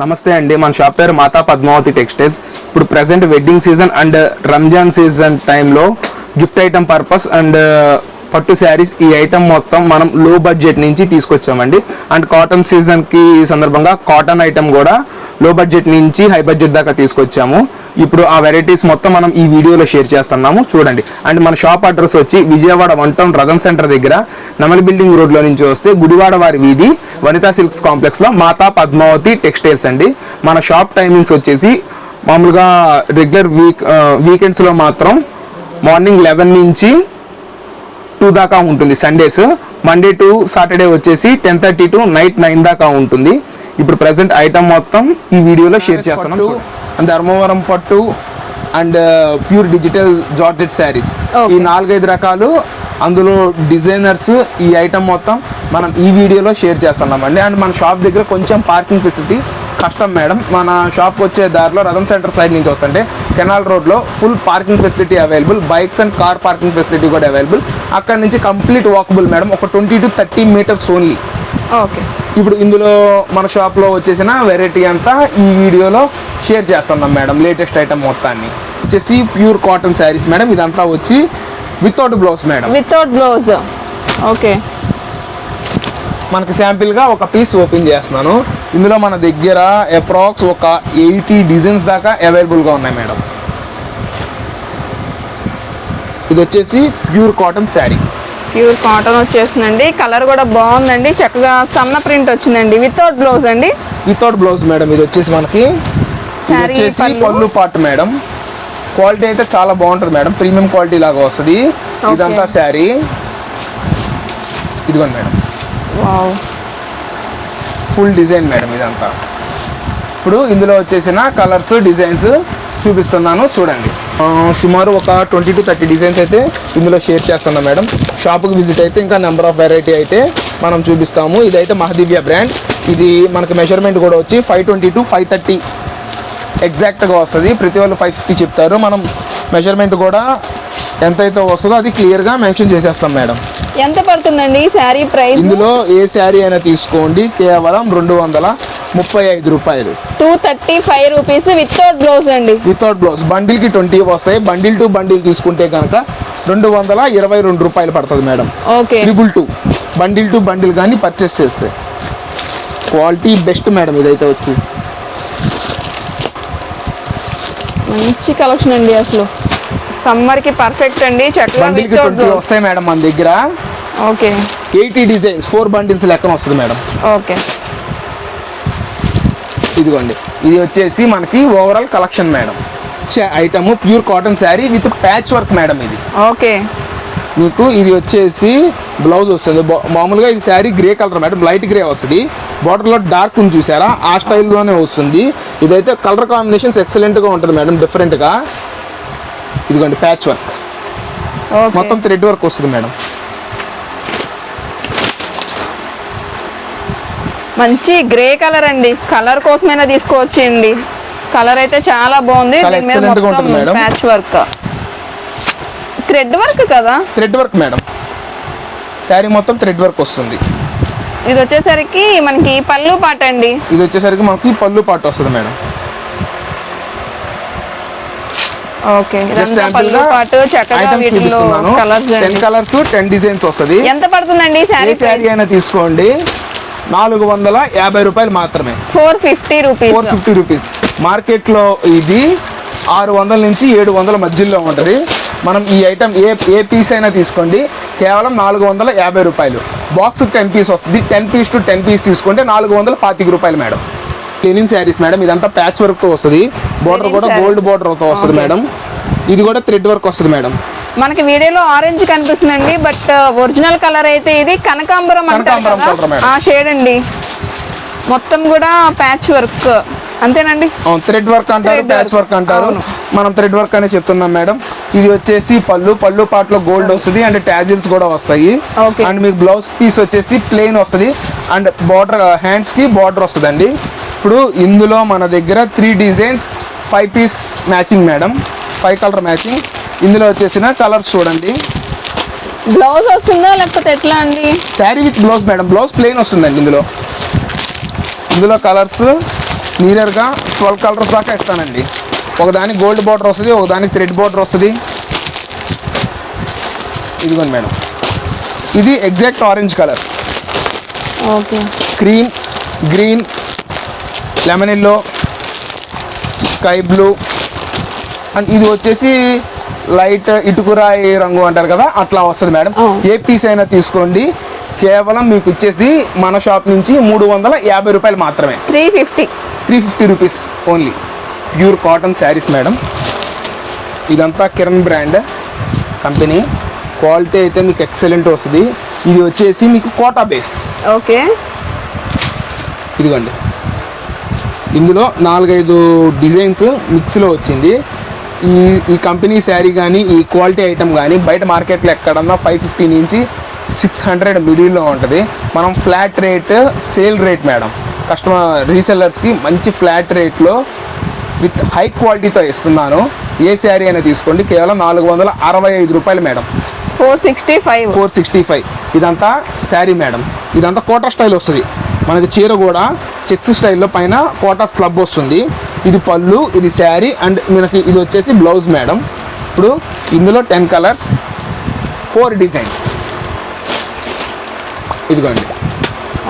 నమస్తే అండి మన షాప్ పేరు మాతా పద్మావతి టెక్స్టైల్స్. ఇప్పుడు present wedding season and Ramzan season టైంలో గిఫ్ట్ ఐటమ్ పర్పస్ అండ్ పట్టు శారీస్ ఈ ఐటమ్ మొత్తం మనం లో బడ్జెట్ నుంచి తీసుకొచ్చామండి. అండ్ కాటన్ సీజన్కి సందర్భంగా కాటన్ ఐటమ్ కూడా లో బడ్జెట్ నుంచి హై బడ్జెట్ దాకా తీసుకొచ్చాము. ఇప్పుడు ఆ వెరైటీస్ మొత్తం మనం ఈ వీడియోలో షేర్ చేస్తున్నాము. చూడండి. అండ్ మన షాప్ అడ్రస్ వచ్చి Vijayawada one town Ratham center దగ్గర నమలి బిల్డింగ్ రోడ్లో నుంచి వస్తే గుడివాడ వారి వీధి వనితా సిల్క్స్ కాంప్లెక్స్లో మాతా పద్మావతి టెక్స్టైల్స్ అండి. మన షాప్ టైమింగ్స్ వచ్చేసి మామూలుగా రెగ్యులర్ వీక్ వీకెండ్స్లో మాత్రం మార్నింగ్ లెవెన్ నుంచి టూ దాకా ఉంటుంది. సండేస్ మండే టు సాటర్డే వచ్చేసి ten thirty to night nine దాకా ఉంటుంది. ఇప్పుడు ప్రజెంట్ ఐటమ్ మొత్తం ఈ వీడియోలో షేర్ చేస్తున్నాం అండ్ ధర్మవరం పట్టు and pure digital georgette saris ఈ నాలుగైదు రకాలు అందులో డిజైనర్స్ ఈ ఐటమ్ మొత్తం మనం ఈ వీడియోలో షేర్ చేస్తున్నామండి. అండ్ మన షాప్ దగ్గర కొంచెం పార్కింగ్ ఫెసిలిటీ కష్టం మేడం మన షాప్ వచ్చే దారిలో రథం సెంటర్ సైడ్ నుంచి వస్తుంటే కెనాల్ రోడ్లో full parking facility available bikes and car parking facility కూడా అవైలబుల్. అక్కడ నుంచి కంప్లీట్ వాకబుల్ మేడం ఒక twenty to thirty metres only. Okay. ఇప్పుడు ఇందులో మన షాప్లో వచ్చేసిన వెరైటీ అంతా ఈ వీడియోలో షేర్ చేస్తున్నాం మేడం లేటెస్ట్ ఐటమ్ మొత్తాన్ని. వచ్చేసి ప్యూర్ కాటన్ శారీస్ మేడం ఇదంతా వచ్చి without blouse madam. Without blouse. Okay. మనకి శాంపిల్గా ఒక పీస్ ఓపెన్ చేస్తున్నాను. ఇందులో మన దగ్గర అప్రాక్స్ ఒక ఎయిటీ డిజైన్స్ దాకా అవైలబుల్గా ఉన్నాయి మేడం. ఇది వచ్చేసి pure cotton sari pure cotton వచ్చేసిందండి. కలర్ కూడా బాగుందండి. చక్కగా సన్న ప్రింట్ వచ్చిందండి. వితౌట్ బ్లౌజ్ అండి? వితౌట్ బ్లౌజ్ మేడం ఇది వచ్చేసి మనకి వచ్చేసి పళ్ళు. పాటు మేడం. క్వాలిటీ అయితే చాలా బాగుంటుంది మేడం. ప్రీమియం క్వాలిటీ లాగా వస్తుంది. ఇదంతా శారీ ఇదిగోండి మేడం. ఫుల్ డిజైన్ మేడం ఇదంతా. ఇప్పుడు ఇందులో వచ్చేసిన కలర్స్ డిజైన్స్ చూపిస్తున్నాను చూడండి. సుమారు ఒక ట్వంటీ టు థర్టీ డిజైన్స్ అయితే ఇందులో షేర్ చేస్తున్నాం మేడం. షాప్కి విజిట్ అయితే ఇంకా నెంబర్ ఆఫ్ వెరైటీ అయితే మనం చూపిస్తాము. ఇదైతే మహదివ్య బ్రాండ్. ఇది మనకు మెజర్మెంట్ కూడా వచ్చి five twenty to five thirty ఎగ్జాక్ట్గా వస్తుంది. ప్రతి వాళ్ళు ఫైవ్ ఫిఫ్టీ చెప్తారు. మనం మెజర్మెంట్ కూడా ఎంతైతే వస్తుందో అది క్లియర్గా మెన్షన్ చేసేస్తాం మేడం. ఎంత పడుతుందండి శారీ ప్రైస్? ఇందులో ఏ శారీ అయినా తీసుకోండి. కేవలం రెండు వందల ముప్పై ఐదు రూపాయలు. Two thirty five rupees without blouse అండి. Without blouse. బండిల్కి ట్వంటీ వస్తాయి. బండిల్ టు బండిల్ తీసుకుంటే కనుక రెండు వందల ఇరవై రెండు రూపాయలు పడుతుంది madam. Okay. Triple two bundle to bundle కానీ పర్చేస్ చేస్తే. క్వాలిటీ బెస్ట్ మేడం ఇదైతే వచ్చి. మంచి కలెక్షన్ అండి అసలు. సమ్మర్కి పర్ఫెక్ట్ అండి. చక్కగా వస్తాయి మేడం మన దగ్గర. Okay. Eighty designs four bundles లెక్కన వస్తుంది మేడం. ఓకే. ఇదిగోండి. ఇది వచ్చేసి మనకి overall collection madam. Item pure cotton sari with patch work madam ఇది. ఓకే. మీకు ఇది వచ్చేసి బ్లౌజ్ వస్తుంది. మామూలుగా ఇది sari grey colour madam. Light grey వస్తుంది. బార్డర్లో డార్క్ ఉంది చూసారా? ఆ స్టైల్లోనే వస్తుంది. ఇదైతే కలర్ కాంబినేషన్స్ ఎక్సలెంట్గా ఉంటుంది మేడం డిఫరెంట్గా ఇదిగోండి ప్యాచ్ వర్క్ మొత్తం థ్రెడ్ వర్క్ వస్తుంది మేడం. మంచి గ్రే కలర్ అండి. కలర్ కోసమైనా తీసుకోవచ్చండి. కలర్ అయితే చాలా బాగుంది. ప్యాచ్ వర్క్ థ్రెడ్ వర్క్ కదా? Thread work madam. శారీ మొత్తం థ్రెడ్ వర్క్ వస్తుంది. ఇది వచ్చేసరికి మనకి పళ్ళు పాట అండి ఇది వచ్చేసరికి మనకి పళ్ళు పాటు వస్తుంది మేడం ఓకే జస్ట్ ఇదంతా శాంపిల్ పళ్ళు గా పాటు చక్కగా ఐటమ్స్ వీటిలో చూపిస్తున్నాను colours ten colours ten designs వస్తుంది. ఎంత పడుతుందండి శారీ అయినా తీసుకోండి. నాలుగు వందల యాభై రూపాయలు మాత్రమే. Four fifty rupees four fifty rupees మార్కెట్లో ఇది ఆరు వందల నుంచి ఏడు వందల మధ్యలో ఉంటుంది. మనం ఈ ఐటమ్ ఏ ఏ పీస్ అయినా తీసుకోండి. కేవలం నాలుగు వందల యాభై రూపాయలు. బాక్స్ టెన్ పీస్ వస్తుంది. Ten piece to ten piece తీసుకుంటే నాలుగు వందల పాతిక రూపాయలు మేడం క్లీనింగ్ శారీస్ మేడం. ఇదంతా ప్యాచ్ వర్క్తో వస్తుంది. బోర్డర్ కూడా. గోల్డ్ బోర్డర్తో వస్తుంది Okay. మేడం. ఇది కూడా థ్రెడ్ వర్క్ వస్తుంది మేడం. మనకి వీడియోలో ఆరెంజ్ కనిపిస్తుందండి బట్ ఒరిజినల్ కలర్ అయితే ఇది కనకాంబరం అంటారు. ఆ షేడ్ అండి. మొత్తం కూడా ప్యాచ్ వర్క్ అంతేనండి? థ్రెడ్ వర్క్ అంటారు ప్యాచ్. వర్క్ అంటారు. మనం థ్రెడ్ వర్క్ అనే చెప్తున్నాం మేడం. ఇది వచ్చేసి పళ్ళు పళ్ళు పాటలో గోల్డ్ వస్తుంది అండ్ టాజిల్స్ కూడా వస్తాయి. అండ్ మీకు బ్లౌజ్ పీస్ వచ్చేసి ప్లెయిన్ వస్తుంది. అండ్ బార్డర్ హ్యాండ్స్కి బార్డర్ వస్తుందండి. ఇప్పుడు ఇందులో మన దగ్గర three designs five piece matching madam five colour matching ఇందులో వచ్చేసిన కలర్స్ చూడండి. బ్లౌజ్ వస్తుందా లేకపోతే ఎట్లా అండి? Sari with blouse madam blouse plain వస్తుందండి ఇందులో. ఇందులో కలర్స్ నీరర్గా ట్వెల్వ్ కలర్స్ దాకా ఇస్తానండి. ఒకదానికి గోల్డ్ బార్డర్ వస్తుంది ఒకదానికి థ్రెడ్ బార్డర్ వస్తుంది. ఇదిగోండి మేడం ఇది exact orange colour okay cream green lemon yellow sky blue. And ఇది వచ్చేసి లైట్ ఇటుకురాయి రంగు అంటారు కదా అట్లా వస్తుంది మేడం. ఏ పీస్ అయినా తీసుకోండి. కేవలం మీకు వచ్చేసి మన షాప్ నుంచి మూడు వందల యాభై రూపాయలు మాత్రమే. Three fifty. Three fifty rupees only. Pure cotton saris madam. ఇదంతా కిరణ్ బ్రాండ్ కంపెనీ. క్వాలిటీ అయితే మీకు ఎక్సలెంట్ వస్తుంది. ఇది వచ్చేసి మీకు కోటా బేస్. ఓకే. ఇదిగోండి. ఇందులో నాలుగైదు డిజైన్స్ మిక్స్లో వచ్చింది. ఈ ఈ కంపెనీ శారీ కానీ ఈ క్వాలిటీ ఐటమ్ కానీ బయట మార్కెట్లో ఎక్కడన్నా ఫైవ్ ఫిఫ్టీ నుంచి సిక్స్ హండ్రెడ్ మిడిల్లో ఉంటుంది. మనం flat rate sale rate madam. Customer రీసెల్లర్స్కి మంచి ఫ్లాట్ రేట్లో విత్ హై క్వాలిటీతో ఇస్తున్నాను. ఏ శారీ అయినా తీసుకోండి. కేవలం నాలుగు వందల అరవై ఐదు రూపాయలు madam. Four sixty five. Four sixty five. ఇదంతా శారీ మేడం. ఇదంతా కోటా స్టైల్ వస్తుంది. మనకి చీర కూడా చెక్స్ స్టైల్లో పైన కోటా స్లబ్ వస్తుంది. ఇది పళ్ళు ఇది శారీ అండ్ మనకి ఇది వచ్చేసి బ్లౌజ్ మేడం. ఇప్పుడు ఇందులో టెన్ కలర్స్ ఫోర్ డిజైన్స్. ఇదిగోండి.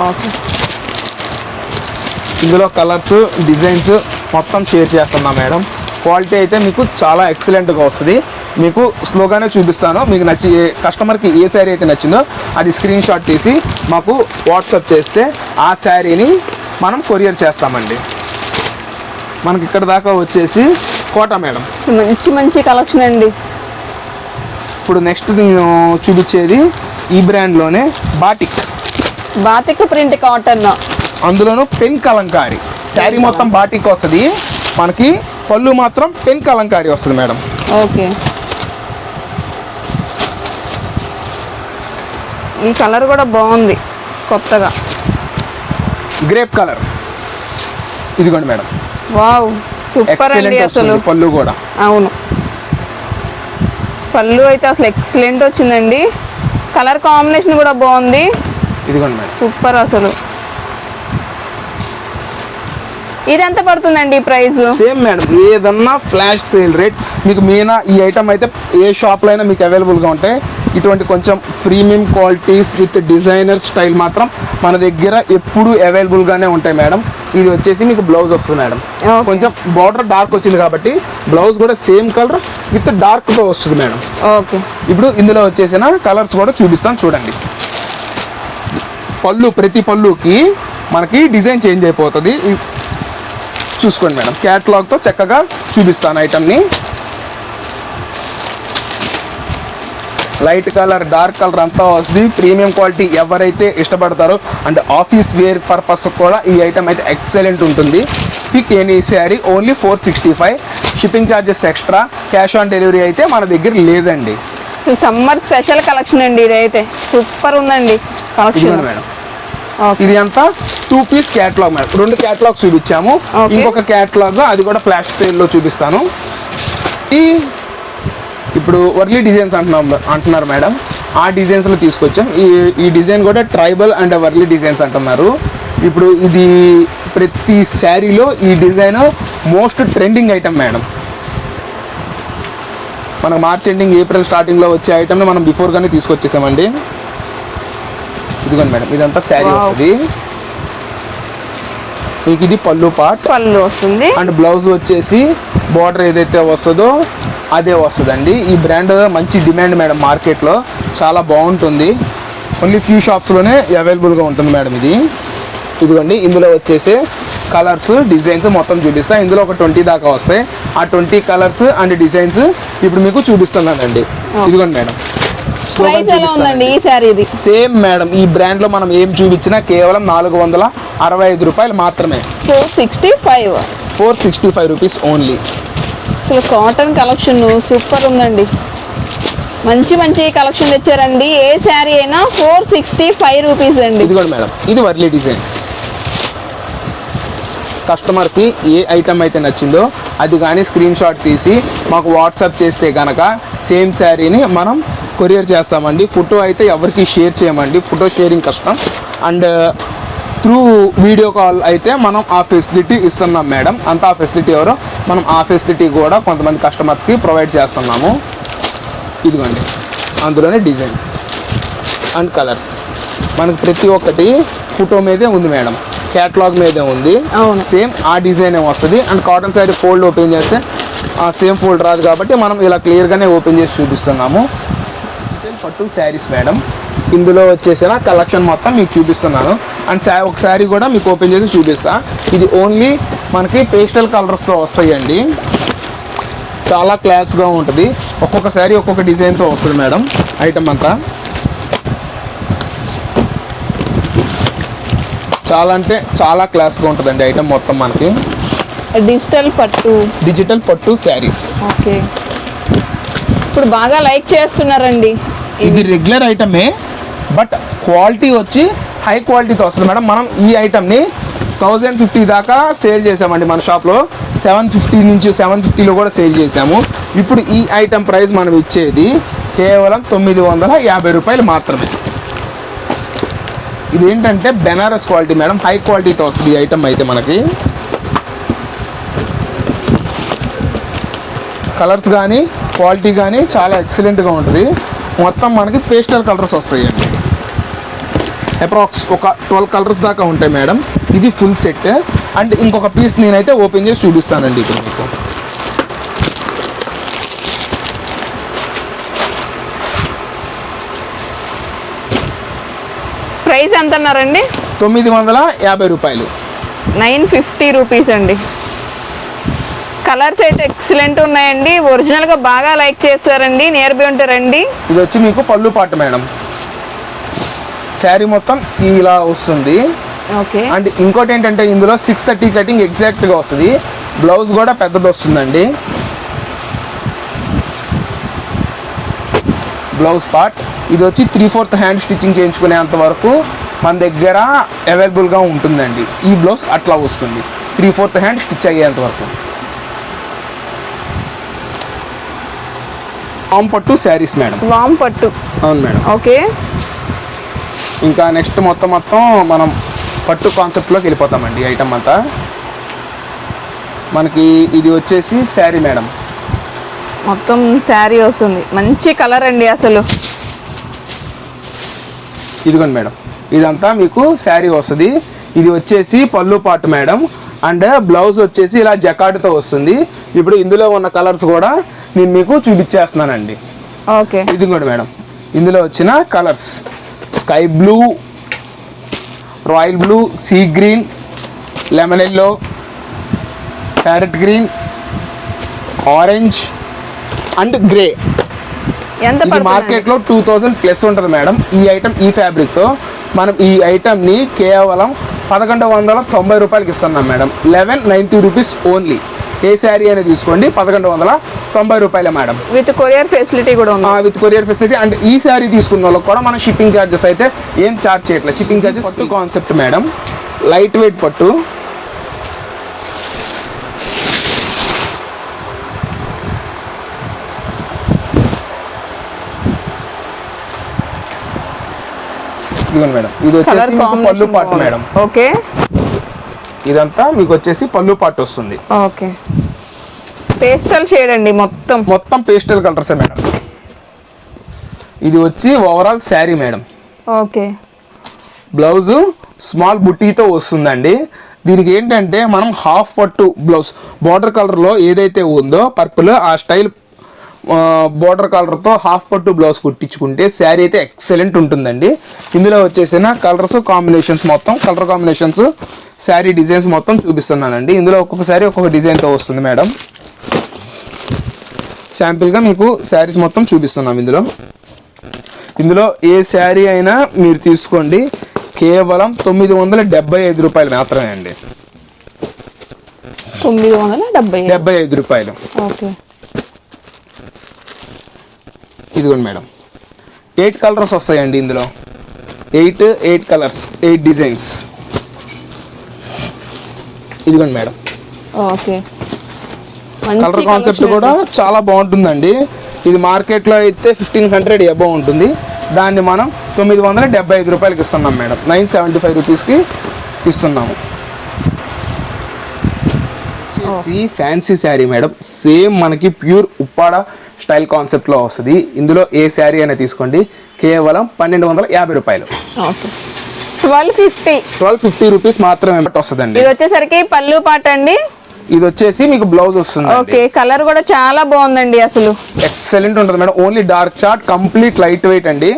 ఓకే. ఇందులో కలర్స్ డిజైన్స్ మొత్తం షేర్ చేస్తున్నా మేడం. క్వాలిటీ అయితే మీకు చాలా ఎక్సలెంట్గా వస్తుంది. మీకు స్లోగానే చూపిస్తాను. మీకు నచ్చి ఏ కస్టమర్కి ఏ శారీ అయితే నచ్చిందో అది స్క్రీన్ షాట్ తీసి మాకు వాట్సాప్ చేస్తే ఆ శారీని మనం కొరియర్ చేస్తామండి. మనకి ఇక్కడ దాకా వచ్చేసి కోట మేడం. మంచి మంచి కలెక్షన్ అండి. ఇప్పుడు నెక్స్ట్ నేను చూపించేది ఈ బ్రాండ్లోనే బాటిక్. బాతిక ప్రింట్ కాటన్. అందులోనూ పెన్ కలంకారీ. శారీ మొత్తం బాటిక్ వస్తుంది. మనకి పళ్ళు మాత్రం పెన్ కలంకారీ వస్తుంది మేడం. ఓకే. ఈ కలర్ కూడా బాగుంది కొత్తగా. గ్రేప్ కలర్ ఇదిగోండి మేడం. వావ్ సూపర్ అండి అసలు. పళ్ళు కూడా. అవును. పళ్ళు అయితే అసలు ఎక్సలెంట్ వచ్చిందండి. కలర్ కాంబినేషన్ కూడా బాగుంది. ఇదిగోండి మేడం. సూపర్ అసలు. ఇది ఎంత పడుతుందండి ప్రైస్? సేమ్ మేడం ఏదన్నా ఫ్లాష్ సేల్ రేట్ మీకు మీనా ఈ ఐటమ్ అయితే ఏ షాప్లో అయినా మీకు అవైలబుల్గా ఉంటాయి. ఇటువంటి కొంచెం premium qualities with designer style మాత్రం మన దగ్గర ఎప్పుడు అవైలబుల్గానే ఉంటాయి మేడం ఇది వచ్చేసి మీకు బ్లౌజ్ వస్తుంది మేడం. కొంచెం బార్డర్ డార్క్ వచ్చింది కాబట్టి బ్లౌజ్ కూడా సేమ్ కలర్ విత్ డార్క్తో వస్తుంది మేడం ఓకే ఇప్పుడు ఇందులో వచ్చేసిన కలర్స్ కూడా చూపిస్తాను చూడండి. పళ్ళు ప్రతి పళ్ళుకి మనకి డిజైన్ చేంజ్ అయిపోతుంది. చూసుకోండి మేడం. క్యాట్లాగ్తో చక్కగా చూపిస్తాను ఐటమ్ని లైట్ కలర్ డార్క్ కలర్ అంతా వస్తుంది. ప్రీమియం క్వాలిటీ ఎవరైతే ఇష్టపడతారో అండ్ ఆఫీస్ వేర్ పర్పస్ కూడా ఈ ఐటమ్ అయితే ఎక్సలెంట్ ఉంటుంది. Pick any sari only four sixty five shipping charges extra cash on delivery అయితే మన దగ్గర లేదండి. అసలు సమ్మర్ స్పెషల్ కలెక్షన్ అండి ఇదైతే. సూపర్ ఉందండి కలెక్షన్ మేడం. ఇది అంతా టూ పీస్ క్యాట్లాగ్ మేడం. రెండు క్యాట్లాగ్ చూపించాము. ఇంకొక క్యాట్లాగ్ అది కూడా ఫ్లాష్ సేల్లో చూపిస్తాను. ఈ ఇప్పుడు వర్లీ డిజైన్స్ అంటున్నాం అంటున్నారు మేడం. ఆ డిజైన్స్లో తీసుకొచ్చాం. ఈ ఈ డిజైన్ కూడా ట్రైబల్ అండ్ వర్లీ డిజైన్స్ అంటున్నారు. ఇప్పుడు ఇది ప్రతి శారీలో ఈ design most trending item madam. మనకు మార్చ్ ఎండింగ్ ఏప్రిల్ స్టార్టింగ్లో వచ్చే ఐటమ్ని మనం బిఫోర్గానే తీసుకొచ్చేసామండి. ఇదిగోండి మేడం ఇదంతా శారీ. వస్తుంది. మీకు ఇది పళ్ళు పార్ట్ పళ్ళు వస్తుంది. అండ్ బ్లౌజ్ వచ్చేసి బార్డర్ ఏదైతే వస్తుందో అదే వస్తుందండి. ఈ బ్రాండ్ మంచి డిమాండ్ మేడం మార్కెట్లో. చాలా బాగుంటుంది. ఓన్లీ ఫ్యూ షాప్స్లోనే అవైలబుల్గా ఉంటుంది మేడం ఇది. ఇదిగోండి ఇందులో వచ్చేసి కలర్స్ డిజైన్స్ మొత్తం చూపిస్తా. ఇందులో ఒక ట్వంటీ దాకా వస్తాయి. ఆ ట్వంటీ కలర్స్ అండ్ డిజైన్స్ ఇప్పుడు మీకు చూపిస్తున్నానండి. ఇదిగోండి మేడం. ప్రైస్ ఎలా ఉందండి ఈ శారీది సేమ్ మేడం ఈ బ్రాండ్లో మనం ఏం చూపించినా కేవలం నాలుగు వందల అరవై ఐదు రూపాయలు మాత్రమే. Four sixty five four sixty five rupees only అసలు కాటన్ కలెక్షన్ సూపర్ ఉందండి. మంచి మంచి కలెక్షన్ తెచ్చారండి. ఏ శారీ అయినా ఫోర్ సిక్స్టీ ఫైవ్ రూపీస్ అండి. ఇది కూడా మేడం ఇది వర్లీ డిజైన్. కస్టమర్కి ఏ ఐటమ్ అయితే నచ్చిందో అది కానీ స్క్రీన్ షాట్ తీసి మాకు వాట్సాప్ చేస్తే కనుక సేమ్ శారీని మనం కొరియర్ చేస్తామండి. ఫోటో అయితే ఎవరికి షేర్ చేయమండి. ఫోటో షేరింగ్ కష్టం. అండ్ త్రూ వీడియో కాల్ అయితే మనం ఆ ఫెసిలిటీ ఇస్తున్నాం మేడం. అంత ఆ ఫెసిలిటీ ఎవరో? మనం ఆ ఫెసిలిటీ కూడా కొంతమంది కస్టమర్స్కి ప్రొవైడ్ చేస్తున్నాము. ఇదిగోండి. అందులోనే డిజైన్స్ అండ్ కలర్స్. మనకి ప్రతి ఒక్కటి ఫోటో మీదే ఉంది మేడం. క్యాటలాగ్ మీదే ఉంది. సేమ్ ఆ డిజైన్ వస్తుంది. And cotton sari fold open చేస్తే ఆ సేమ్ ఫోల్డ్ రాదు కాబట్టి మనం ఇలా క్లియర్గానే ఓపెన్ చేసి చూపిస్తున్నాము. పట్టు శారీస్ మేడం. ఇందులో వచ్చేసిన కలెక్షన్ మొత్తం మీకు చూపిస్తున్నాను. అండ్ శా ఒక శారీ కూడా మీకు ఓపెన్ చేసి చూపిస్తా. ఇది ఓన్లీ మనకి పేస్టల్ కలర్స్తో వస్తాయండి. చాలా క్లాస్గా ఉంటుంది. ఒక్కొక్క శారీ ఒక్కొక్క డిజైన్తో వస్తుంది మేడం. ఐటమ్ అంతా. చాలా అంటే చాలా క్లాస్గా ఉంటుందండి ఐటమ్ మొత్తం మనకి. డిజిటల్ పట్టు. డిజిటల్ పట్టు శారీస్. ఓకే ఇప్పుడు బాగా లైక్ చేస్తున్నారండి. ఇది రెగ్యులర్ ఐటమే బట్ క్వాలిటీ వచ్చి హై క్వాలిటీతో వస్తుంది. మేడం మనం ఈ ఐటమ్ని థౌజండ్ ఫిఫ్టీ దాకా సేల్ చేసామండి మన షాప్లో సెవెన్ ఫిఫ్టీ నుంచి సెవెన్ ఫిఫ్టీలో కూడా సేల్ చేసాము. ఇప్పుడు ఈ ఐటమ్ ప్రైస్ మనం ఇచ్చేది కేవలం తొమ్మిది వందల యాభై రూపాయలు మాత్రమే. ఇది ఏంటంటే బెనారస్ క్వాలిటీ మేడం హై క్వాలిటీతో వస్తుంది ఈ ఐటమ్ అయితే మనకి. కలర్స్ కానీ క్వాలిటీ కానీ చాలా ఎక్సలెంట్గా ఉంటుంది. మొత్తం మనకి పేస్టల్ కలర్స్ వస్తాయండి. అప్రాక్స్ ఒక ట్వెల్వ్ కలర్స్ దాకా ఉంటాయి మేడం. ఇది ఫుల్ సెట్ అండ్ ఇంకొక పీస్ నేనైతే ఓపెన్ చేసి చూపిస్తానండి ఇప్పుడు మీకు. ప్రైస్ ఎంత అన్నారండి తొమ్మిది వందల యాభై రూపాయలు. నైన్ ఫిఫ్టీ రూపీస్ అండి. కలర్స్ అయితే ఎక్సలెంట్ ఉన్నాయండి. ఒరిజినల్గా బాగా లైక్ చేస్తారండి నియర్ బై ఉంటారండి ఇది వచ్చి మీకు పళ్ళు పాట మేడం. శారీ మొత్తం ఇలా వస్తుంది. ఓకే. అండ్ ఇంకోటి ఏంటంటే ఇందులో సిక్స్ థర్టీ కటింగ్ ఎగ్జాక్ట్గా వస్తుంది. బ్లౌజ్ కూడా పెద్దది వస్తుందండి. బ్లౌజ్ పార్ట్ ఇది వచ్చి త్రీ ఫోర్త్ హ్యాండ్ స్టిచ్చింగ్ చేయించుకునేంత వరకు మన దగ్గర అవైలబుల్గా ఉంటుందండి. ఈ బ్లౌజ్ అట్లా వస్తుంది. త్రీ ఫోర్త్ హ్యాండ్ స్టిచ్ అయ్యేంత వరకు. ఆమ్ పట్టు శారీస్ మేడం. వామ్ పట్టు. అవును మేడం. ఓకే. ఇంకా నెక్స్ట్ మొత్తం మొత్తం మనం పట్టు కాన్సెప్ట్లోకి వెళ్ళిపోతామండి ఐటమ్ అంతా. మనకి ఇది వచ్చేసి శారీ మేడం. మొత్తం శారీ వస్తుంది. మంచి కలర్ అండి అసలు. ఇదిగోండి మేడం. ఇదంతా మీకు శారీ వస్తుంది. ఇది వచ్చేసి పళ్ళు పాటు మేడం. అండ్ బ్లౌజ్ వచ్చేసి ఇలా జకాటుతో వస్తుంది. ఇప్పుడు ఇందులో ఉన్న కలర్స్ కూడా నేను మీకు చూపించేస్తున్నానండి. ఓకే. ఇది కూడా మేడం. ఇందులో వచ్చిన colours. Sky blue royal blue sea green lemon yellow parrot green orange and grey. ఇది మార్కెట్లో టూ థౌజండ్ ప్లస్ ఉంటుంది మేడం. ఈ ఐటమ్ ఈ ఫ్యాబ్రిక్తో. మనం ఈ ఐటమ్ని కేవలం పదకొండు వందల తొంభై రూపాయలకి ఇస్తున్నాం madam. Eleven ninety rupees only. ఏ శారీ అనేది తీసుకోండి పదకొండు వందల తొంభై రూపాయలే మేడం. విత్ కొరియర్ ఫెసిలిటీ కూడా ఉంది. With courier facility. అండ్ ఈ శారీ తీసుకున్న వాళ్ళకి కూడా మనం షిప్పింగ్ ఛార్జెస్ అయితే ఏం ఛార్జ్ చేయట్లేదు. Shipping charges concept madam. Light weight పట్టు. ఇదిగోండి మేడం. ఇది వచ్చేసి పళ్ళు పాటు మేడం. ఓకే. ఇదంతా మీకు వచ్చేసి పళ్ళు పాటు వస్తుంది. ఓకే. పేస్టల్ షేడ్ అండి మొత్తం. మొత్తం పేస్టల్ కలర్సే మేడం? ఇది వచ్చి overall sari madam. Okay. Blouse small బుట్టీతో వస్తుందండి. దీనికి ఏంటంటే మనం హాఫ్ పట్టు బ్లౌజ్ బార్డర్ కలర్లో ఏదైతే ఉందో పర్పుల్ ఆ స్టైల్ బోర్డర్ కలర్తో హాఫ్ పట్టు బ్లౌజ్ కుట్టించుకుంటే శారీ అయితే ఎక్సలెంట్ ఉంటుందండి. ఇందులో వచ్చేసిన కలర్స్ కాంబినేషన్స్ మొత్తం కలర్ కాంబినేషన్స్ శారీ డిజైన్స్ మొత్తం చూపిస్తున్నానండి. ఇందులో ఒక్కొక్క శారీ ఒక్కొక్క డిజైన్తో వస్తుంది మేడం. శాంపిల్గా మీకు శారీస్ మొత్తం చూపిస్తున్నాం ఇందులో. ఇందులో ఏ శారీ అయినా మీరు తీసుకోండి. కేవలం తొమ్మిది వందల డెబ్బై ఐదు రూపాయలు మాత్రమే అండి. తొమ్మిది వందల డెబ్బై డెబ్బై ఐదు రూపాయలు. ఓకే. ఇదిగోండి మేడం. ఎయిట్ కలర్స్ వస్తాయండి ఇందులో. Eight eight colours eight designs ఇదిగోండి మేడం. ఓకే కలర్ కాన్సెప్ట్ కూడా చాలా బాగుంటుందండి. ఇది మార్కెట్లో అయితే ఫిఫ్టీన్ హండ్రెడ్ అబౌవ్ ఉంటుంది. దాన్ని మనం తొమ్మిది వందల డెబ్బై ఐదు రూపాయలకి ఇస్తున్నాం మేడం. నైన్ సెవెంటీ ఫైవ్ రూపీస్కి ఇస్తున్నాము. వచ్చేసి ఫ్యాన్సీ శారీ మేడం సేమ్ మనకి ప్యూర్ ఉప్పాడ స్టైల్ కాన్సెప్ట్లో వస్తుంది. ఇందులో ఏ శారీ అయినా తీసుకోండి. కేవలం పన్నెండు వందల యాభై రూపాయలు. Okay. Twelve fifty. Twelve fifty rupees మాత్రమే వస్తుందండి. ఇది వచ్చేసరికి పళ్ళు పాట అండి. ఇది వచ్చేసి మీకు బ్లౌజ్ వస్తుంది ఓకే కలర్ కూడా చాలా బాగుందండి అసలు. ఎక్సలెంట్ ఉంటుంది madam only dark chart complete light weight అండి.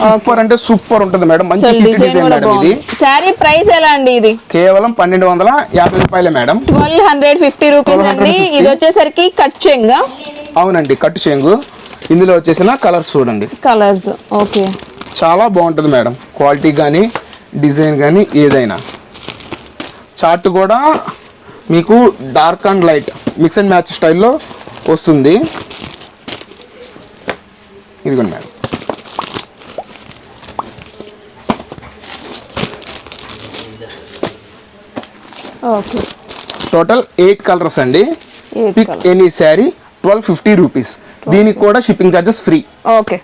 సూపర్ అంటే సూపర్ ఉంటుంది మేడం. మంచి కిట్ డిజైన్ మేడం ఇది. శారీ ప్రైస్ ఎలా అండి ఇది? కేవలం పన్నెండు వందల యాభై రూపాయలే madam. Twelve hundred fifty rupees అండి. 1250. ఇది వచ్చేసరికి కట్ చెంగా. అవునండి కట్టు చెంగు. ఇందులో వచ్చేసిన కలర్స్ చూడండి. Colours okay. చాలా బాగుంటుంది మేడం. క్వాలిటీ కానీ డిజైన్ కానీ ఏదైనా. చార్ట్ కూడా మీకు dark and light mix and match స్టైల్లో వస్తుంది. ఇదిగోండి madam. Okay. Total eight colours అండి. Pick any sari twelve fifty rupees దీనికి కూడా షిప్పింగ్ ఛార్జెస్ ఫ్రీ ఓకే.